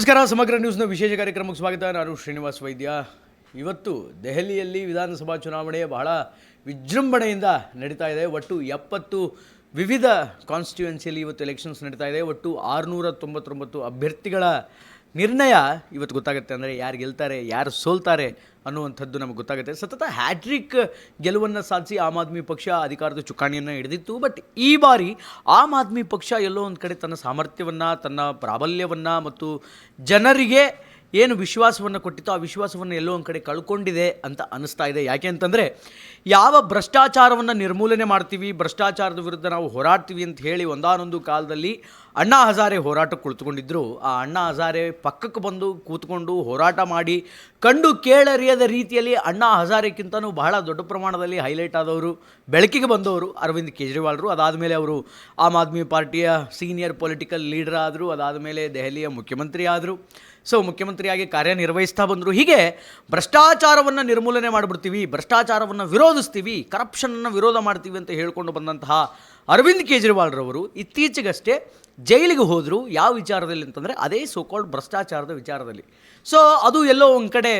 ನಮಸ್ಕಾರ, ಸಮಗ್ರ ನ್ಯೂಸ್ನ ವಿಶೇಷ ಕಾರ್ಯಕ್ರಮಕ್ಕೆ ಸ್ವಾಗತ. ನಾನು ಶ್ರೀನಿವಾಸ್ ವೈದ್ಯ. ಇವತ್ತು ದೆಹಲಿಯಲ್ಲಿ ವಿಧಾನಸಭಾ ಚುನಾವಣೆ ಬಹಳ ವಿಜೃಂಭಣೆಯಿಂದ ನಡೀತಾ ಇದೆ. ಒಟ್ಟು ಎಪ್ಪತ್ತು ವಿವಿಧ ಕಾನ್ಸ್ಟಿಟ್ಯೂಯೆನ್ಸಿಯಲ್ಲಿ ಇವತ್ತು ಎಲೆಕ್ಷನ್ಸ್ ನಡೀತಾ ಇದೆ. ಒಟ್ಟು ಆರುನೂರ ತೊಂಬತ್ತೊಂಬತ್ತು ಅಭ್ಯರ್ಥಿಗಳ ನಿರ್ಣಯ ಇವತ್ತು ಗೊತ್ತಾಗುತ್ತೆ ಅಂದರೆ ಯಾರು ಗೆಲ್ತಾರೆ, ಯಾರು ಸೋಲ್ತಾರೆ ಅನ್ನುವಂಥದ್ದು ನಮಗೆ ಗೊತ್ತಾಗುತ್ತೆ. ಸತತ ಹ್ಯಾಟ್ರಿಕ್ ಗೆಲುವನ್ನು ಸಾಧಿಸಿ ಆಮ್ ಆದ್ಮಿ ಪಕ್ಷ ಅಧಿಕಾರದ ಚುಕ್ಕಾಣಿಯನ್ನು ಹಿಡಿದಿತ್ತು. ಬಟ್ ಈ ಬಾರಿ ಆಮ್ ಆದ್ಮಿ ಪಕ್ಷ ಎಲ್ಲೋ ಒಂದು ಕಡೆ ತನ್ನ ಸಾಮರ್ಥ್ಯವನ್ನು, ತನ್ನ ಪ್ರಾಬಲ್ಯವನ್ನು ಮತ್ತು ಜನರಿಗೆ ಏನು ವಿಶ್ವಾಸವನ್ನು ಕೊಟ್ಟಿತ್ತೋ ಆ ವಿಶ್ವಾಸವನ್ನು ಎಲ್ಲೋ ಒಂದು ಕಡೆ ಕಳ್ಕೊಂಡಿದೆ ಅಂತ ಅನಿಸ್ತಾ ಇದೆ. ಯಾಕೆ ಅಂತಂದರೆ ಯಾವ ಭ್ರಷ್ಟಾಚಾರವನ್ನು ನಿರ್ಮೂಲನೆ ಮಾಡ್ತೀವಿ, ಭ್ರಷ್ಟಾಚಾರದ ವಿರುದ್ಧ ನಾವು ಹೋರಾಡ್ತೀವಿ ಅಂತ ಹೇಳಿ ಒಂದಾನೊಂದು ಕಾಲದಲ್ಲಿ ಅಣ್ಣಾ ಹಜಾರೆ ಹೋರಾಟಕ್ಕೆ ಕುಳಿತುಕೊಂಡಿದ್ದರು ಆ ಅಣ್ಣಾ ಹಜಾರೆ ಪಕ್ಕಕ್ಕೆ ಬಂದು ಕೂತ್ಕೊಂಡು ಹೋರಾಟ ಮಾಡಿ ಕಂಡು ಕೇಳರಿಯದ ರೀತಿಯಲ್ಲಿ ಅಣ್ಣಾ ಹಜಾರೆಕ್ಕಿಂತನೂ ಬಹಳ ದೊಡ್ಡ ಪ್ರಮಾಣದಲ್ಲಿ ಹೈಲೈಟ್ ಆದವರು, ಬೆಳಕಿಗೆ ಬಂದವರು ಅರವಿಂದ್ ಕೇಜ್ರಿವಾಲ್ರು. ಅದಾದಮೇಲೆ ಅವರು ಆಮ್ ಆದ್ಮಿ ಪಾರ್ಟಿಯ ಸೀನಿಯರ್ ಪೊಲಿಟಿಕಲ್ ಲೀಡರ್ ಆದರು ಅದಾದ ಮೇಲೆ ದೆಹಲಿಯ ಮುಖ್ಯಮಂತ್ರಿ ಆದರು. ಸೊ ಮುಖ್ಯಮಂತ್ರಿಯಾಗಿ ಕಾರ್ಯನಿರ್ವಹಿಸ್ತಾ ಬಂದರು. ಹೀಗೆ ಭ್ರಷ್ಟಾಚಾರವನ್ನು ನಿರ್ಮೂಲನೆ ಮಾಡಿಬಿಡ್ತೀವಿ, ಭ್ರಷ್ಟಾಚಾರವನ್ನು ವಿರೋಧಿಸ್ತೀವಿ ಕರಪ್ಷನನ್ನು ವಿರೋಧ ಮಾಡ್ತೀವಿ ಅಂತ ಹೇಳಿಕೊಂಡು ಬಂದಂತಹ ಅರವಿಂದ್ ಕೇಜ್ರಿವಾಲ್ರವರು ಇತ್ತೀಚೆಗಷ್ಟೇ ಜೈಲಿಗೆ ಹೋದರು. ಯಾವ ವಿಚಾರದಲ್ಲಿ ಅಂತಂದರೆ ಅದೇ ಸೋಕಾಲ್ಡ್ ಭ್ರಷ್ಟಾಚಾರದ ವಿಚಾರದಲ್ಲಿ. ಸೊ ಅದು ಎಲ್ಲೋ ಒಂದು ಕಡೆ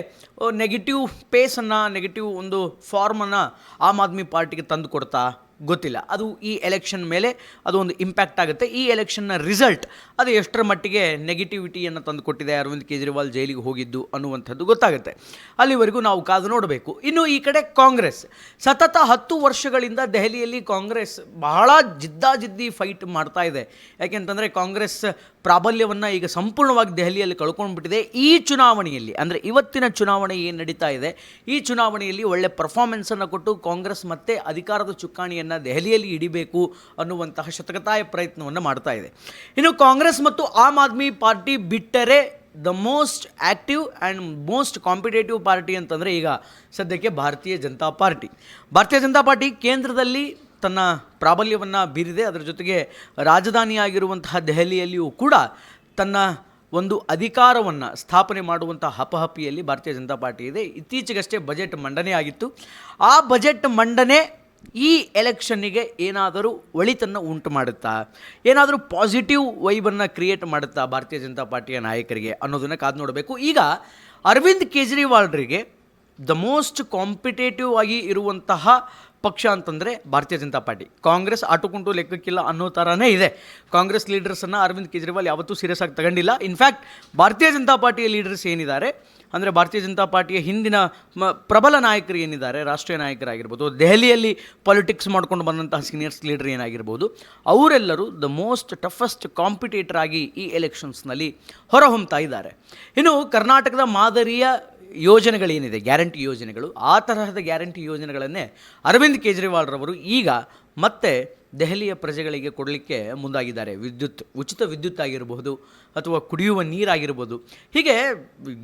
ನೆಗೆಟಿವ್ ಪೇಸನ್ನು ನೆಗೆಟಿವ್ ಒಂದು ಫಾರ್ಮನ್ನು ಆಮ್ ಆದ್ಮಿ ಪಾರ್ಟಿಗೆ ತಂದು ಕೊಡ್ತಾ ಗೊತ್ತಿಲ್ಲ. ಅದು ಈ ಎಲೆಕ್ಷನ್ ಮೇಲೆ ಅದು ಒಂದು ಇಂಪ್ಯಾಕ್ಟ್ ಆಗುತ್ತೆ. ಈ ಎಲೆಕ್ಷನ್ನ ರಿಸಲ್ಟ್ ಅದು ಎಷ್ಟರ ಮಟ್ಟಿಗೆ ನೆಗೆಟಿವಿಟಿಯನ್ನು ತಂದು ಕೊಟ್ಟಿದೆ ಅರವಿಂದ್ ಕೇಜ್ರಿವಾಲ್ ಜೈಲಿಗೆ ಹೋಗಿದ್ದು ಅನ್ನುವಂಥದ್ದು ಗೊತ್ತಾಗುತ್ತೆ. ಅಲ್ಲಿವರೆಗೂ ನಾವು ಕಾದು ನೋಡಬೇಕು. ಇನ್ನು ಈ ಕಡೆ ಕಾಂಗ್ರೆಸ್. ಸತತ ಹತ್ತು ವರ್ಷಗಳಿಂದ ದೆಹಲಿಯಲ್ಲಿ ಕಾಂಗ್ರೆಸ್ ಬಹಳ ಜಿದ್ದಾಜಿದ್ದಿ ಫೈಟ್ ಮಾಡ್ತಾ ಇದೆ. ಯಾಕೆಂತಂದರೆ ಕಾಂಗ್ರೆಸ್ ಪ್ರಾಬಲ್ಯವನ್ನು ಈಗ ಸಂಪೂರ್ಣವಾಗಿ ದೆಹಲಿಯಲ್ಲಿ ಕಳ್ಕೊಂಡ್ಬಿಟ್ಟಿದೆ. ಈ ಚುನಾವಣೆಯಲ್ಲಿ, ಅಂದರೆ ಇವತ್ತಿನ ಚುನಾವಣೆ ಏನು ನಡೀತಾ ಇದೆ, ಈ ಚುನಾವಣೆಯಲ್ಲಿ ಒಳ್ಳೆ ಪರ್ಫಾರ್ಮೆನ್ಸನ್ನು ಕೊಟ್ಟು ಕಾಂಗ್ರೆಸ್ ಮತ್ತೆ ಅಧಿಕಾರದ ಚುಕ್ಕಾಣಿಯನ್ನು ದೆಹಲಿಯಲ್ಲಿ ಹಿಡಿಬೇಕು ಅನ್ನುವಂತಹ ಶತಕತಾಯ ಪ್ರಯತ್ನವನ್ನು ಮಾಡ್ತಾ ಇದೆ. ಇನ್ನು ಕಾಂಗ್ರೆಸ್ ಮತ್ತು ಆಮ್ ಆದ್ಮಿ ಪಾರ್ಟಿ ಬಿಟ್ಟರೆ the most active and most competitive party ಅಂತಂದರೆ ಈಗ ಸದ್ಯಕ್ಕೆ ಭಾರತೀಯ ಜನತಾ ಪಾರ್ಟಿ. ಭಾರತೀಯ ಜನತಾ ಪಾರ್ಟಿ ಕೇಂದ್ರದಲ್ಲಿ ತನ್ನ ಪ್ರಾಬಲ್ಯವನ್ನು ಬೀರಿದೆ. ಅದರ ಜೊತೆಗೆ ರಾಜಧಾನಿಯಾಗಿರುವಂತಹ ದೆಹಲಿಯಲ್ಲಿಯೂ ಕೂಡ ತನ್ನ ಒಂದು ಅಧಿಕಾರವನ್ನು ಸ್ಥಾಪನೆ ಮಾಡುವಂಥ ಹಪಹಪಿಯಲ್ಲಿ ಭಾರತೀಯ ಜನತಾ ಪಾರ್ಟಿ ಇದೆ. ಇತ್ತೀಚೆಗಷ್ಟೇ ಬಜೆಟ್ ಮಂಡನೆ ಆಗಿತ್ತು. ಆ ಬಜೆಟ್ ಮಂಡನೆ ಈ ಎಲೆಕ್ಷನ್ನಿಗೆ ಏನಾದರೂ ಒಳಿತನ್ನು ಉಂಟು ಮಾಡುತ್ತಾ? ಏನಾದರೂ ಪಾಸಿಟಿವ್ ವೈಬನ್ನು ಕ್ರಿಯೇಟ್ ಮಾಡುತ್ತಾ ಭಾರತೀಯ ಜನತಾ ಪಾರ್ಟಿಯ ನಾಯಕರಿಗೆ ಅನ್ನೋದನ್ನು ಕಾದು ನೋಡಬೇಕು. ಈಗ ಅರವಿಂದ್ ಕೇಜ್ರಿವಾಲ್ರಿಗೆ ದ ಮೋಸ್ಟ್ ಕಾಂಪಿಟೇಟಿವ್ ಆಗಿ ಇರುವಂತಹ ಪಕ್ಷ ಅಂತಂದರೆ ಭಾರತೀಯ ಜನತಾ ಪಾರ್ಟಿ. ಕಾಂಗ್ರೆಸ್ ಆಟುಕುಂಟು ಲೆಕ್ಕಕ್ಕಿಲ್ಲ ಅನ್ನೋ ಥರನೇ ಇದೆ. ಕಾಂಗ್ರೆಸ್ ಲೀಡರ್ಸನ್ನು ಅರವಿಂದ್ ಕೇಜ್ರಿವಾಲ್ ಯಾವತ್ತೂ ಸೀರಿಯಸ್ ಆಗಿ ತಗೊಂಡಿಲ್ಲ. ಇನ್ಫ್ಯಾಕ್ಟ್ ಭಾರತೀಯ ಜನತಾ ಪಾರ್ಟಿಯ ಲೀಡರ್ಸ್ ಏನಿದ್ದಾರೆ? ಅಂದರೆ ಭಾರತೀಯ ಜನತಾ ಪಾರ್ಟಿಯ ಹಿಂದಿನ ಮ, ಪ್ರಬಲ ನಾಯಕರು ಏನಿದ್ದಾರೆ? ರಾಷ್ಟ್ರೀಯ ನಾಯಕರಾಗಿರ್ಬೋದು, ದೆಹಲಿಯಲ್ಲಿ ಪಾಲಿಟಿಕ್ಸ್ ಮಾಡ್ಕೊಂಡು ಬಂದಂತಹ ಸೀನಿಯರ್ಸ್ ಲೀಡರ್ ಏನಾಗಿರ್ಬೋದು, ಅವರೆಲ್ಲರೂ ದ ಮೋಸ್ಟ್ ಟಫೆಸ್ಟ್ ಕಾಂಪಿಟೇಟರ್ ಆಗಿ ಈ ಎಲೆಕ್ಷನ್ಸ್ನಲ್ಲಿ ಹೊರಹೊಮ್ತಾ ಇದ್ದಾರೆ. ಇನ್ನು ಕರ್ನಾಟಕದ ಮಾದರಿಯ ಯೋಜನೆಗಳೇನಿದೆ, ಗ್ಯಾರಂಟಿ ಯೋಜನೆಗಳು, ಆ ತರಹದ ಗ್ಯಾರಂಟಿ ಯೋಜನೆಗಳನ್ನೇ ಅರವಿಂದ್ ಕೇಜ್ರಿವಾಲ್ರವರು ಈಗ ಮತ್ತೆ ದೆಹಲಿಯ ಪ್ರಜೆಗಳಿಗೆ ಕೊಡಲಿಕ್ಕೆ ಮುಂದಾಗಿದ್ದಾರೆ. ವಿದ್ಯುತ್, ಉಚಿತ ವಿದ್ಯುತ್ ಆಗಿರಬಹುದು ಅಥವಾ ಕುಡಿಯುವ ನೀರಾಗಿರ್ಬೋದು ಹೀಗೆ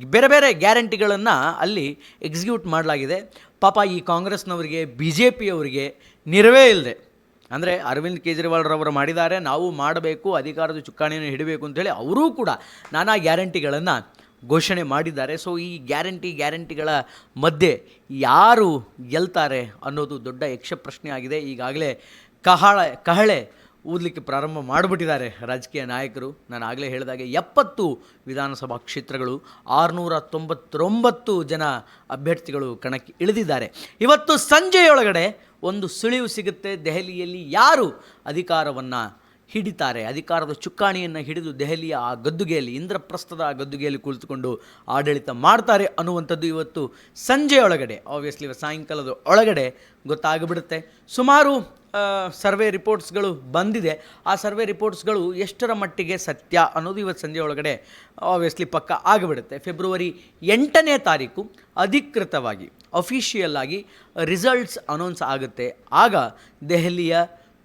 ಬೇರೆ ಬೇರೆ ಗ್ಯಾರಂಟಿಗಳನ್ನು ಅಲ್ಲಿ ಎಕ್ಸಿಕ್ಯೂಟ್ ಮಾಡಲಾಗಿದೆ. ಪಾಪ ಈ ಕಾಂಗ್ರೆಸ್ನವರಿಗೆ ಬಿ ಜೆ ಪಿಯವರಿಗೆ ನೆರವೇ ಇಲ್ಲದೆ ಅಂದರೆ ಅರವಿಂದ್ ಕೇಜ್ರಿವಾಲ್ರವರು ಮಾಡಿದ್ದಾರೆ, ನಾವು ಮಾಡಬೇಕು, ಅಧಿಕಾರದ ಚುಕ್ಕಾಣಿಯನ್ನು ಹಿಡಬೇಕು ಅಂತೇಳಿ ಅವರೂ ಕೂಡ ನಾನಾ ಗ್ಯಾರಂಟಿಗಳನ್ನು ಘೋಷಣೆ ಮಾಡಿದ್ದಾರೆ. ಸೊ ಈ ಗ್ಯಾರಂಟಿ ಗ್ಯಾರಂಟಿಗಳ ಮಧ್ಯೆ ಯಾರು ಗೆಲ್ತಾರೆ ಅನ್ನೋದು ದೊಡ್ಡ ಯಕ್ಷಪ್ರಶ್ನೆ ಆಗಿದೆ. ಈಗಾಗಲೇ ಕಹಳ, ಕಹಳೆ ಊದಲಿಕ್ಕೆ ಪ್ರಾರಂಭ ಮಾಡಿಬಿಟ್ಟಿದ್ದಾರೆ ರಾಜಕೀಯ ನಾಯಕರು. ನಾನು ಆಗಲೇ ಹೇಳಿದಾಗೆ ಎಪ್ಪತ್ತು ವಿಧಾನಸಭಾ ಕ್ಷೇತ್ರಗಳು, ಆರುನೂರ ತೊಂಬತ್ತೊಂಬತ್ತು ಜನ ಅಭ್ಯರ್ಥಿಗಳು ಕಣಕ್ಕೆ ಇಳಿದಿದ್ದಾರೆ. ಇವತ್ತು ಸಂಜೆಯೊಳಗಡೆ ಒಂದು ಸುಳಿವು ಸಿಗುತ್ತೆ. ದೆಹಲಿಯಲ್ಲಿ ಯಾರು ಅಧಿಕಾರವನ್ನು ಹಿಡಿತಾರೆ. ಅಧಿಕಾರದ ಚುಕ್ಕಾಣಿಯನ್ನು ಹಿಡಿದು ದೆಹಲಿಯ ಆ ಗದ್ದುಗೆಯಲ್ಲಿ, ಇಂದ್ರಪ್ರಸ್ಥದ ಆ ಗದ್ದುಗೆಯಲ್ಲಿ ಕುಳಿತುಕೊಂಡು ಆಡಳಿತ ಮಾಡ್ತಾರೆ ಅನ್ನುವಂಥದ್ದು ಇವತ್ತು ಸಂಜೆಯೊಳಗಡೆ ಆಬ್ವಿಯಸ್ಲಿ ಸಾಯಂಕಾಲದ ಒಳಗಡೆ ಗೊತ್ತಾಗಿಬಿಡುತ್ತೆ. ಸುಮಾರು ಸರ್ವೆ ರಿಪೋರ್ಟ್ಸ್ಗಳು ಬಂದಿದೆ. ಆ ಸರ್ವೆ ರಿಪೋರ್ಟ್ಸ್ಗಳು ಎಷ್ಟರ ಮಟ್ಟಿಗೆ ಸತ್ಯ ಅನ್ನೋದು ಇವತ್ತು ಸಂಜೆ ಒಳಗಡೆ ಆಬ್ವಿಯಸ್ಲಿ ಪಕ್ಕ ಆಗಿಬಿಡುತ್ತೆ. ಫೆಬ್ರವರಿ ಎಂಟನೇ ತಾರೀಕು ಅಧಿಕೃತವಾಗಿ ಅಫಿಷಿಯಲ್ ಆಗಿ ರಿಸಲ್ಟ್ಸ್ ಅನೌನ್ಸ್ ಆಗುತ್ತೆ. ಆಗ ದೆಹಲಿಯ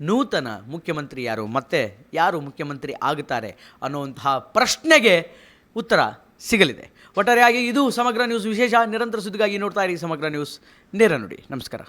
ನೂತನ ಮುಖ್ಯಮಂತ್ರಿ ಯಾರು, ಮತ್ತೆ ಯಾರು ಮುಖ್ಯಮಂತ್ರಿ ಆಗುತ್ತಾರೆ ಅನ್ನುವಂತಹ ಪ್ರಶ್ನೆಗೆ ಉತ್ತರ ಸಿಗಲಿದೆ. ಒಟ್ಟಾರೆಯಾಗಿ ಇದು ಸಮಗ್ರ ನ್ಯೂಸ್ ವಿಶೇಷ, ನಿರಂತರ ಸುದ್ದಿಗಾಗಿ ನೋಡ್ತಾ ಇರಿ ಸಮಗ್ರ ನ್ಯೂಸ್ ನೇರ ನೋಡಿ. ನಮಸ್ಕಾರ.